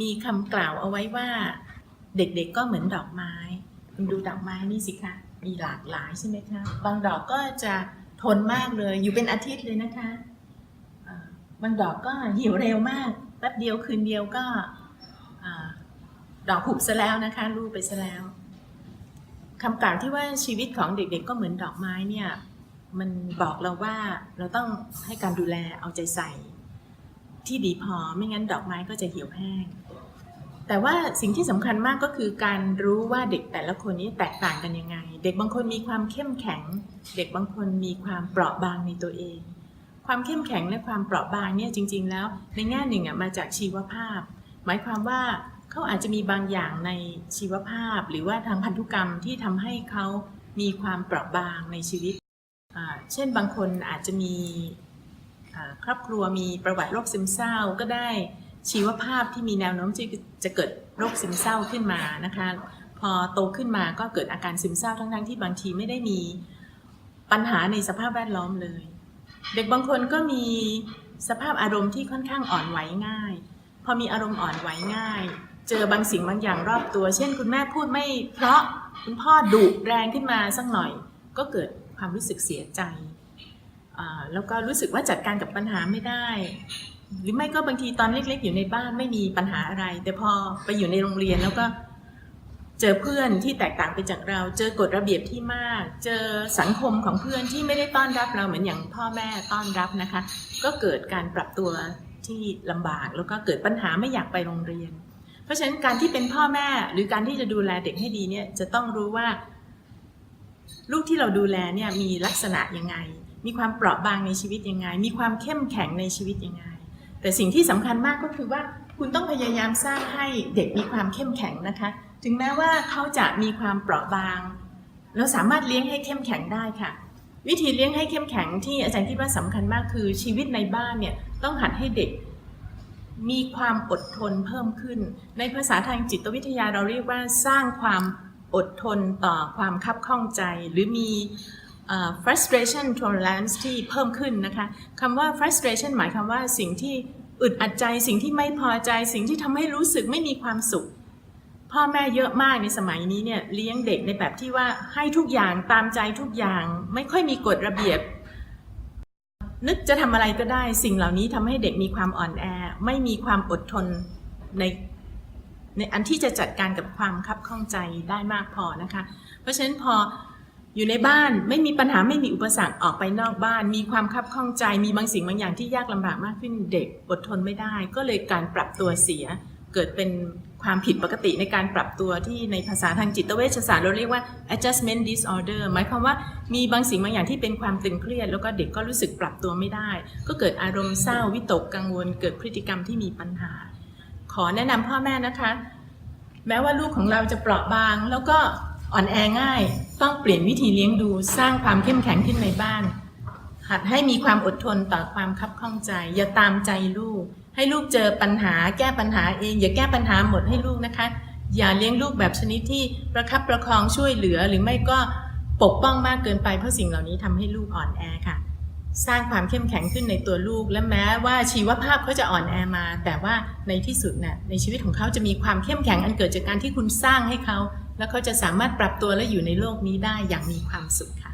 มีคำกล่าวเอาไว้ว่า เด็กๆก็เหมือนดอกไม้ คุณดูดอกไม้นี่สิคะมีหลากหลายใช่ไหมคะบางดอกก็จะทนมากเลยอยู่เป็นอาทิตย์เลยนะคะบางดอกก็เหี่ยวเร็วมากแป๊บเดียวคืนเดียวก็อดอกหุบซะแล้วนะคะรูปไปซะแล้วคำกล่าวที่ว่าชีวิตของเด็กๆก็เหมือนดอกไม้เนี่ยมันบอกเราว่าเราต้องให้การดูแลเอาใจใส่ ที่ดีพอไม่งั้นดอกไม้ก็จะเหี่ยวแห้ง แต่ว่าสิ่งที่สำคัญมากก็คือการรู้ว่าเด็กแต่ละคนนี้แตกต่างกันยังไง เด็กบางคนมีความเข้มแข็ง เด็กบางคนมีความเปราะบางในตัวเอง ความเข้มแข็งและความเปราะบางเนี่ยจริง ๆ แล้ว ในแง่หนึ่งอะมาจากชีวภาพ หมายความว่าเขาอาจจะมีบางอย่างในชีวภาพ หรือว่าทางพันธุกรรมที่ทำให้เขามีความเปราะบางในชีวิต เช่นบางคนอาจจะมี ครอบครัวมีประวัติโรคซึมเศร้าก็ได้ชีวภาพที่มีแนวโน้มที่จะเกิดโรคซึมเศร้าขึ้นมานะคะพอโตขึ้นมาก็เกิดอาการซึมเศร้าทั้งๆที่บางทีไม่ได้มีปัญหาในสภาพแวดล้อมเลย เด็กบางคนก็มีสภาพอารมณ์ที่ค่อนข้างอ่อนไหวง่าย พอมีอารมณ์อ่อนไหวง่าย เจอบางสิ่งบางอย่างรอบตัว เช่น คุณแม่พูดไม่ เพราะคุณพ่อดุแรงขึ้นมาสักหน่อย ก็เกิดความรู้สึกเสียใจ แล้วก็รู้สึกว่าจัดการกับปัญหาไม่ได้ หรือไม่ก็บางทีตอนเล็ก ๆ อยู่ในบ้านไม่มีปัญหาอะไร แต่พอไปอยู่ในโรงเรียนแล้วก็เจอเพื่อนที่แตกต่างไปจากเรา เจอกฎระเบียบที่มาก เจอสังคมของเพื่อนที่ไม่ได้ต้อนรับเราเหมือนอย่างพ่อแม่ต้อนรับนะคะ ก็เกิดการปรับตัวที่ลำบากแล้วก็เกิดปัญหาไม่อยากไปโรงเรียน เพราะฉะนั้นการที่เป็นพ่อแม่หรือการที่จะดูแลเด็กให้ดีเนี่ยจะต้องรู้ว่า ลูกที่เราดูแลเนี่ยมีลักษณะยังไง มีความเปราะบางในชีวิตยังไง มีความเข้มแข็งในชีวิตยังไง แต่สิ่งที่สำคัญมากก็คือว่าคุณต้องพยายามสร้างให้เด็กมีความเข้มแข็งนะคะ ถึงแม้ว่าเขาจะมีความเปราะบาง เราสามารถเลี้ยงให้เข้มแข็งได้ค่ะ วิธีเลี้ยงให้เข้มแข็งที่อาจารย์คิดว่าสำคัญมากคือชีวิตในบ้านเนี่ยต้องหัดให้เด็กมีความอดทนเพิ่มขึ้น ในภาษาทางจิตวิทยาเราเรียกว่าสร้างความอดทนต่อความคับข้องใจ หรือมี frustration tolerance ที่เพิ่มขึ้นนะคะคำว่า frustration หมายความว่าสิ่งที่อึดอัดใจ สิ่งที่ไม่พอใจ สิ่งที่ทำให้รู้สึกไม่มีความสุข พ่อแม่เยอะมากในสมัยนี้เนี่ยเลี้ยงเด็กในแบบที่ว่าให้ทุกอย่างตามใจทุกอย่าง ไม่ค่อยมีกฎระเบียบ นึกจะทำอะไรก็ได้ สิ่งเหล่านี้ทำให้เด็กมีความอ่อนแอ ไม่มีความอดทนในในอันที่จะจัดการกับความคับข้องใจได้มากพอนะคะ เพราะฉะนั้นพอ อยู่ในบ้านไม่มีปัญหาไม่มีอุปสรรคออกไปนอกบ้าน มีความคับข้องใจมีบางสิ่งบางอย่างที่ยากลำบากมากขึ้นเด็กอดทนไม่ได้ ก็เลยการปรับตัวเสีย เกิดเป็นความผิดปกติในการปรับตัวที่ในภาษาทางจิตเวชศาสตร์เราเรียกว่า adjustment disorder หมายความว่ามีบางสิ่งบางอย่างที่เป็นความตึงเครียด แล้วก็เด็กก็รู้สึกปรับตัวไม่ได้ ก็เกิดอารมณ์เศร้าวิตกกังวล เกิดพฤติกรรมที่มีปัญหา ขอแนะนำพ่อแม่นะคะ แม้ว่าลูกของเราจะเปราะบางแล้วก็ อ่อนแอง่าย ต้องเปลี่ยนวิธีเลี้ยงดูสร้างความเข้มแข็งขึ้นในบ้าน หัดให้มีความอดทนต่อความคับข้องใจ อย่าตามใจลูก ให้ลูกเจอปัญหา แก้ปัญหาเอง อย่าแก้ปัญหาหมดให้ลูกนะคะ อย่าเลี้ยงลูกแบบชนิดที่ประคับประคองช่วยเหลือหรือไม่ก็ปกป้องมากเกินไปเพราะสิ่งเหล่านี้ทำให้ลูกอ่อนแอค่ะ สร้างความเข้มแข็งขึ้นในตัวลูก และแม้ว่าชีวภาพเขาจะอ่อนแอมา แต่ว่าในที่สุดน่ะในชีวิตของเขาจะมีความเข้มแข็งอันเกิดจากการที่คุณสร้างให้เขา แล้วเขาจะสามารถปรับตัวและอยู่ในโลกนี้ได้อย่างมีความสุขค่ะ